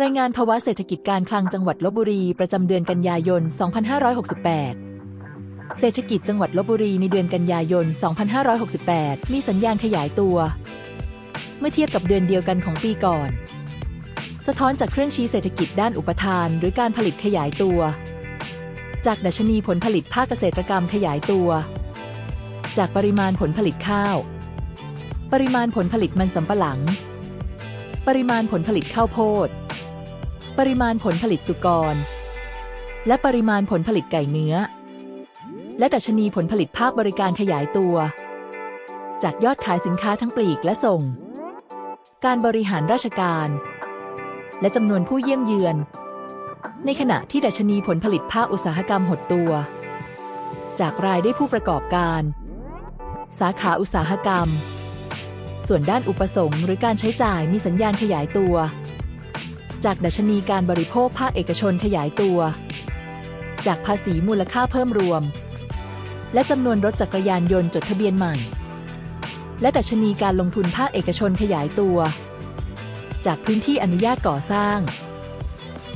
รายงานภาวะเศรษฐกิจการคลังจังหวัดลบบุรีประจำเดือนกันยายน 2568 เศรษฐกิจจังหวัดลบบุรีในเดือนกันยายน 2568 มีสัญญาณขยายตัว เมื่อเทียบกับเดือนเดียวกันของปีก่อน สะท้อนจากเครื่องชี้เศรษฐกิจด้านอุปทานหรือการผลิตขยายตัว จากดัชนีผลผลิตภาคเกษตรกรรมขยายตัว จากปริมาณผลผลิตข้าว ปริมาณผลผลิตมันสำปะหลัง ปริมาณผลผลิตข้าวโพด ปริมาณผลผลิตสุกร และปริมาณผลผลิตไก่เนื้อ และดัชนีผลผลิตภาคบริการขยายตัว จากยอดขายสินค้าทั้งปลีกและส่ง การบริหารราชการ และจำนวนผู้เยี่ยมเยือน ในขณะที่ดัชนีผลผลิตภาคอุตสาหกรรมหดตัว จากรายได้ผู้ประกอบการ สาขาอุตสาหกรรม ส่วนด้านอุปสงค์หรือการใช้จ่ายมีสัญญาณขยายตัว จากดัชนีการบริโภคภาคเอกชนขยายตัว จากภาษีมูลค่าเพิ่มรวม และจำนวนรถจักรยานยนต์จดทะเบียนใหม่ และดัชนีการลงทุนภาคเอกชนขยายตัว จากพื้นที่อนุญาตก่อสร้าง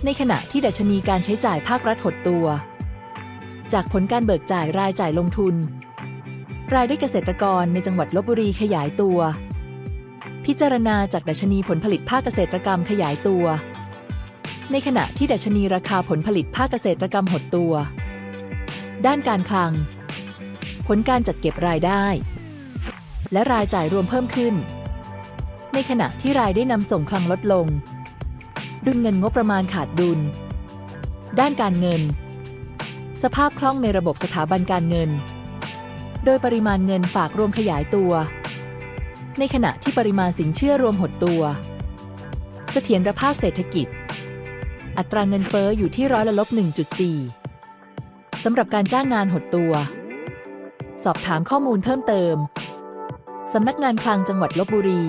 ในขณะที่ดัชนีการใช้จ่ายภาครัฐหดตัว จากผลการเบิกจ่ายรายจ่ายลงทุน รายได้เกษตรกรในจังหวัดลบบุรีขยายตัวพิจารณาจากดัชนีผลผลิตภาคเกษตรกรรมขยายตัว ในขณะที่ดัชนีราคาผลผลิตภาคเกษตรกรรมหดตัว ด้านการคลัง ผลการจัดเก็บรายได้ และรายจ่ายรวมเพิ่มขึ้น ในขณะที่รายได้นำส่งคลังลดลง ดุลเงินงบประมาณขาดดุล ด้านการเงิน สภาพคล่องในระบบสถาบันการเงิน โดยปริมาณเงินฝากรวมขยายตัว ในขณะที่ปริมาณสินเชื่อรวมหดตัว เสถียรภาพเศรษฐกิจ อัตราเงินเฟ้ออยู่ที่ร้อยละลบ 1.4 สำหรับการจ้างงานหดตัว สอบถามข้อมูลเพิ่มเติม สำนักงานคลังจังหวัดลบบุรี